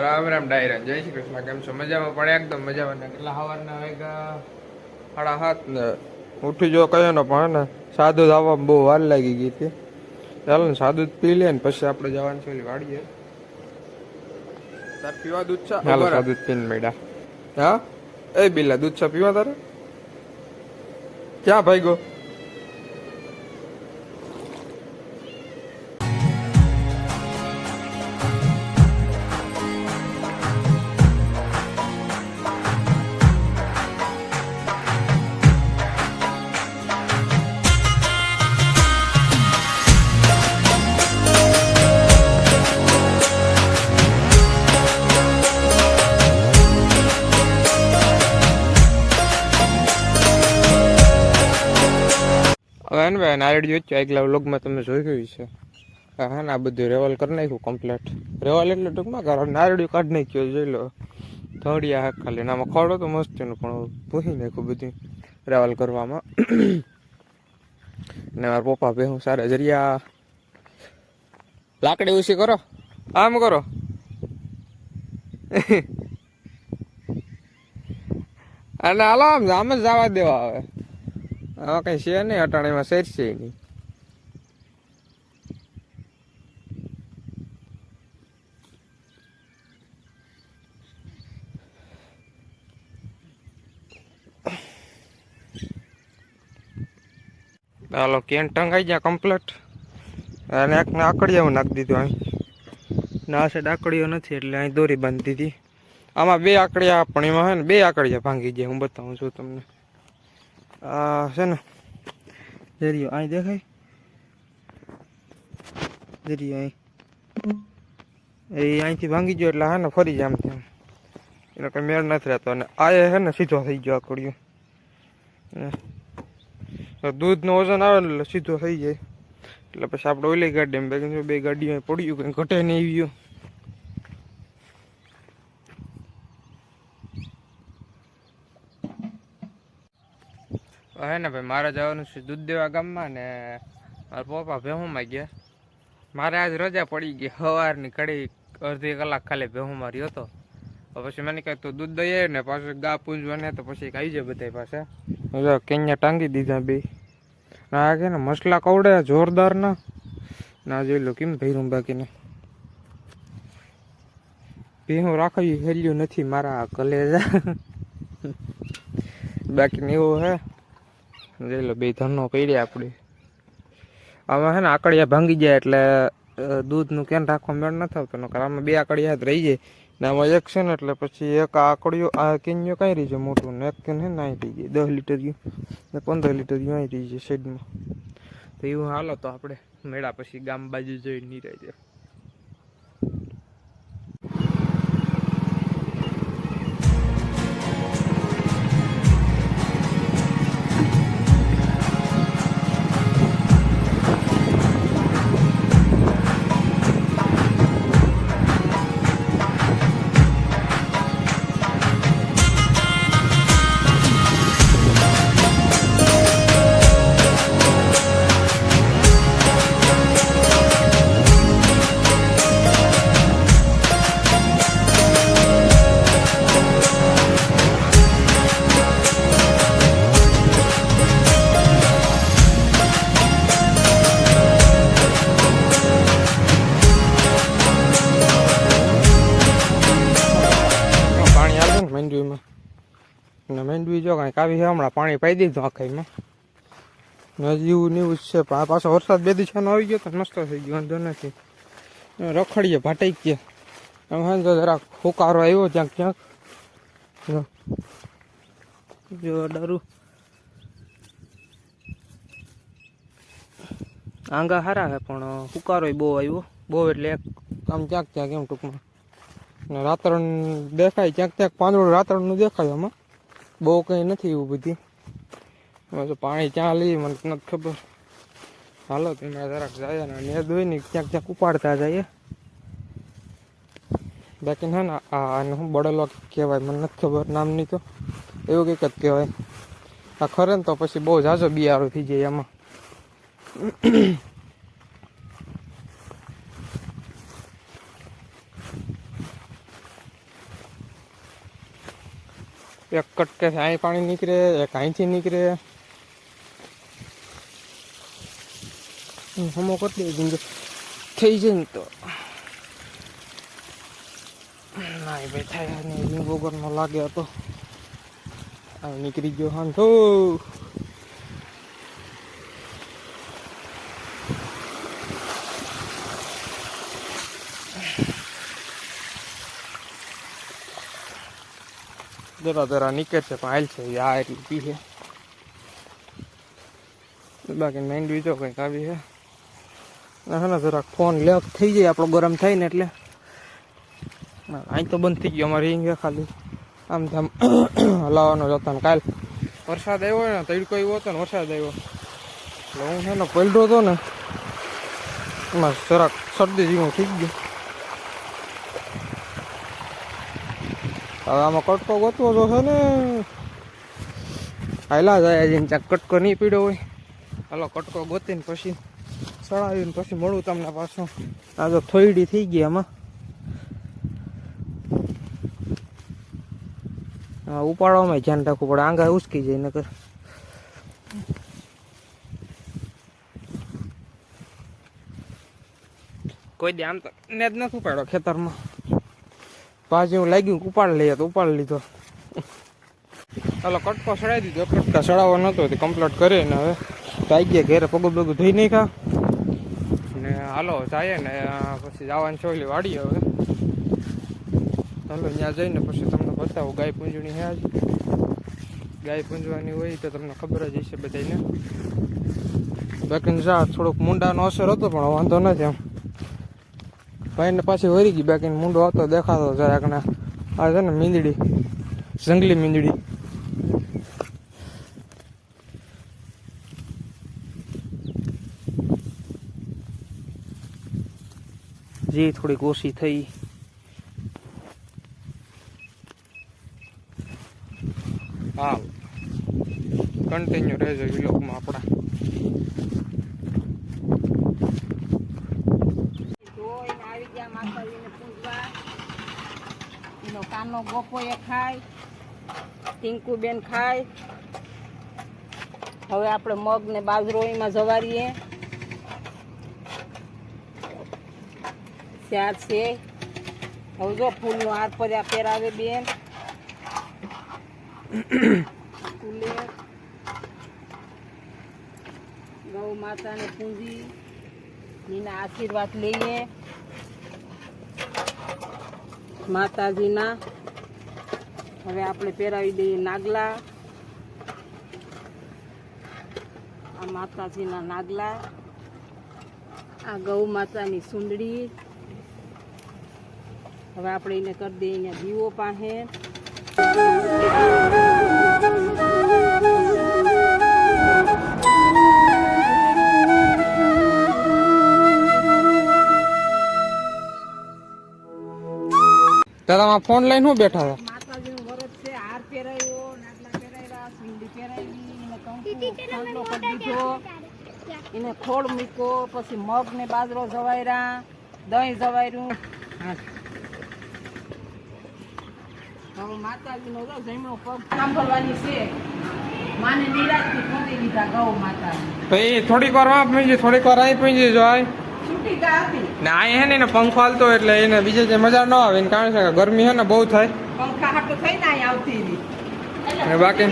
રામ રામ ડાયરા જય શ્રી કૃષ્ણ. કેમ છો? મજામાં? પણ એકદમ મજામાં. ને કેટલા સવારના વાગ્યા સાડા સાત ને ઉઠી જો કયો ને પણ ને સાદું આવવામાં બહુ વાર લાગી ગઈ હતી. ચાલો ને સાધુ જ પી લે ને પછી આપણે જવાનું છે વાડીએ. તાર પીવા દૂધ છે? ચાલો સાદું પીને મેડા હા? એ બિલા દૂધ છે? પીવા તારે? ક્યાં ભાઈ ગો હવે એને ભાઈ નારેડી વચ્ચે આગલા વ્લોગમાં તમે જોઈ ગયું છે હા ને આ બધું રેવલ કરી નાખ્યું કમ્પ્લેટ રેવલ એટલે ટૂંકમાં કરો નારળી કાઢી નાખ્યું જોઈ લો. ધોડિયા હાક ખાલી આમાં ખોડો તો મસ્તીનું પણ ભૂહી નાખ્યું બધું રેવલ કરવામાં. ને મારા પપ્પા બે હું સારા જરિયા. લાકડી ઉછી કરો. આમ કરો. અને હાલો આમ આમ જ જવા દેવા હવે. હવે કંઈ છે નહીં, અટાણીમાં શેર છે નહીં હાલો, કેન ટંગાઈ ગયા કમ્પ્લીટ અને એક આકડીઓ નાખી દીધું અહીં. ના સાઈડ આકડીઓ નથી, એટલે અહીં દોરી બાંધી દીધી. આમાં બે આકડિયા પણ એમાં છે ને, બે આકડિયા ભાંગી જાય હું બતાવું છું તમને. છે ને, દરિયો અહીં દેખાય? દરિયો અહીં એ અહીંથી ભાંગી ગયો એટલે હા ને ફરી જાય આમ તેમ. એનો કંઈ મેળ નથી રહેતો. અને આ એ છે ને સીધો થઈ ગયો આકડિયો દૂધનું વજન આવે એટલે સીધો થઈ જાય. એટલે પછી આપણે ઓલી ગાડીમાં બે બે ગાડીઓ પડ્યું કંઈ ઘટે નહીં આવ્યું હે ને ભાઈ, મારે જવાનું છે દૂધ દેવા ગામમાં ને મારા પપ્પા ભેહુમાં ગયા. મારે આજ રજા પડી ગઈ સવારની કડી અડધી કલાક ખાલી ભેહુમાં રહ્યો હતો પછી મને કહે, તું દૂધ દઈએ ને, પાછું ગા પૂંજવાને તો પછી આવી જાય બધા પાસે હવે કેન્યા ટાંગી દીધા બે. ના કે ને મસલા કવડે, જોરદાર ના. ના જોઈ લો કેમ ભૈરું બાકીને ભેહું રાખવી હેલ્યું નથી મારા કલેજા. બાકી એવું હે. લો, બે ધનો પડ્યા આપણે. આમાં છે ને આકડિયા ભાંગી જાય એટલે દૂધનું કેન રાખવા મેળ ન થતો નકર આમાં બે આકડિયા જ રહી જાય. ને આમાં એક છે ને એટલે પછી એક આ આકડિયો, આ કેન્યો કઈ રહી જાય મોટું, ને એક કેન છે ને અહીં રહી જાય. દસ લીટર ને પંદર લીટર અહીં રહી જાય શેડમાં. તો એવું હાલો તો આપણે મેળા પછી ગામ બાજુ જોઈ નહીં રહી જાય માંડવી જો આવી છે, હમણાં પાણી પાઈ દીધું આખાઈમાં હજી એવું ને એવું છે પાછો વરસાદ બે દિશાનો આવી ગયો તો મસ્ત થઈ ગયો, વાંધો નથી. રખડીએ ભાટાઈ ગયા. એમ હા તો જરાક ફુકારો આવ્યો ક્યાંક ક્યાંક. જો. ડરું. આંગા સારા છે પણ ફુકારો બહુ આવ્યો. બહુ એટલે એક આમ ક્યાંક ક્યાંક એમ ટૂંકમાં. રાતરણ દેખાય, ક્યાંક ક્યાંક પાંદડું રાતરણનું દેખાય આમાં. બહુ કંઈ નથી એવું બધી. એમાં જો પાણી ક્યાં લઈએ મને નથી ખબર. હાલો, તમે જરાક જાય ને ને હોય ને ક્યાંક ક્યાંક ઉપાડતા જઈએ. બાકી ના ના આને હું બળેલો કહેવાય મને નથી ખબર, નામની તો. એવું કંઈક જ કહેવાય. આ ખરે ને તો પછી બહુ જાજો બિયારો થઈ જાય એમાં. એક કટકે અહીં પાણી નીકળે, એક અહીંથી નીકળે. હમો કરી દે થઈ જાય ને તો. ના ભાઈ, થાય રીંગ વગરનો લાગે હતો. નીકળી ગયો હા જરા જરા નીકળે છે, પણ હાલ છે આ એટલી પી છે. બાકી મેઇન બીજો કંઈક આવી છે. હા જરાક ફોન લેક થઈ જાય, આપણો ગરમ થાય ને એટલે. અહીં તો બંધ થઈ ગયો, અમારે હિંગ ખાલી. આમ તેમ હલાવવાનો જ હતો ને કાલ. વરસાદ આવ્યો ને, તડકો એવો હતો ને, વરસાદ આવ્યો. એટલે હું છે ને પલટો હતો ને, એમાં જરાક શરદી જેવું થઈ ગયું. હવે આમાં કટકો ગોતવો છે ને હાલા જાય જઈને ત્યાં કટકો નહીં પીડ્યો હોય. હાલો, કટકો ગોતીને પછી ચડાવીને પછી મળું તમને પાછું. આ તો થોડી થઈ ગઈ આમાં. ઉપાડવામાં ધ્યાન રાખવું પડે આંગા ઉસકી જાય નકર. કોઈ દે આમ તો ને જ નથી ઉપાડ્યો ખેતરમાં. પાછી એવું લાગ્યું ઉપાડ લઈએ તો ઉપાડ લીધો. ચાલો, કટકો ચડાવી દીધો. કટકા ચડાવવો નતો, તે કમ્પ્લીટ કરીને હવે. તો આવી ગયા ઘેરે પગું પગું ધોઈ નહીં ખા ને હાલો જાય ને પછી જવાની ચોલી વાડી હવે. ચાલો, ત્યાં જઈને પછી તમને બતાવું, ગાય પૂંજણી હે આજ. ગાય પૂંજવાની હોય તો તમને ખબર જ હશે બધાને બાકી જા, થોડુંક મુંડાનો અસર હતો, પણ વાંધો નથી એમ. ભાઈને પાછી વરી ગઈ બાકી મુંડો હતો દેખાતો જરાક ને આ છે ને મીંદડી, જંગલી મીંદડી. જે, થોડીક ઓછી થઈ. હા કન્ટિન્યુ રહેજો વિલોકમાં આપણા જો એને આવી ગયા માતાજીને પૂજવા એનો કાનો ગોપો એ ખાય ટીંકુબેન ખાય. હવે આપણે મગ ને બાજરો એમાં જવારીએ. ચાર છે. હવે જો ફૂલનો હાર પર્યા પહેરાવે બેન. ફૂલે. ગૌ માતાને પૂંજી, એના આશીર્વાદ લઈએ. માતાજીના. હવે આપણે પહેરાવી દઈએ નાગલા. આ માતાજીના નાગલા. આ ગૌ માતાની સુંદડી. હવે આપણે એને કરી દઈએ અહીંયા દીવો પાસે દાદા ફોન લઈને હું બેઠા હતા? માતાજીનું વરત છે હાર પહેરાવ્યો નાગલા પહેરાવ્યા સુંદડી પહેરાવી એને કંકુ ખાંડલો કરી દીધો. એને ખોળ મૂક્યો પછી મગ ને બાજરો જવાયરા દહીં જવાયરું. હવે માતાજીનો તો જમણો પગ સાંભળવાની છે. માને નિરાશથી ખોદી દીધા ગૌ માતા ભાઈ થોડીક વાર વાપ પીંજી થોડીક વાર અહીં પીંજી જાય ગા હતી ને અહીં હે ને એને પંખો હાલતો એટલે એને બીજે જે મજા ન આવે એને કારણ છે કે ગરમી હે ને બહુ થાય. પંખા હાટો થઈને અહીં આવતી હતી અને બાકી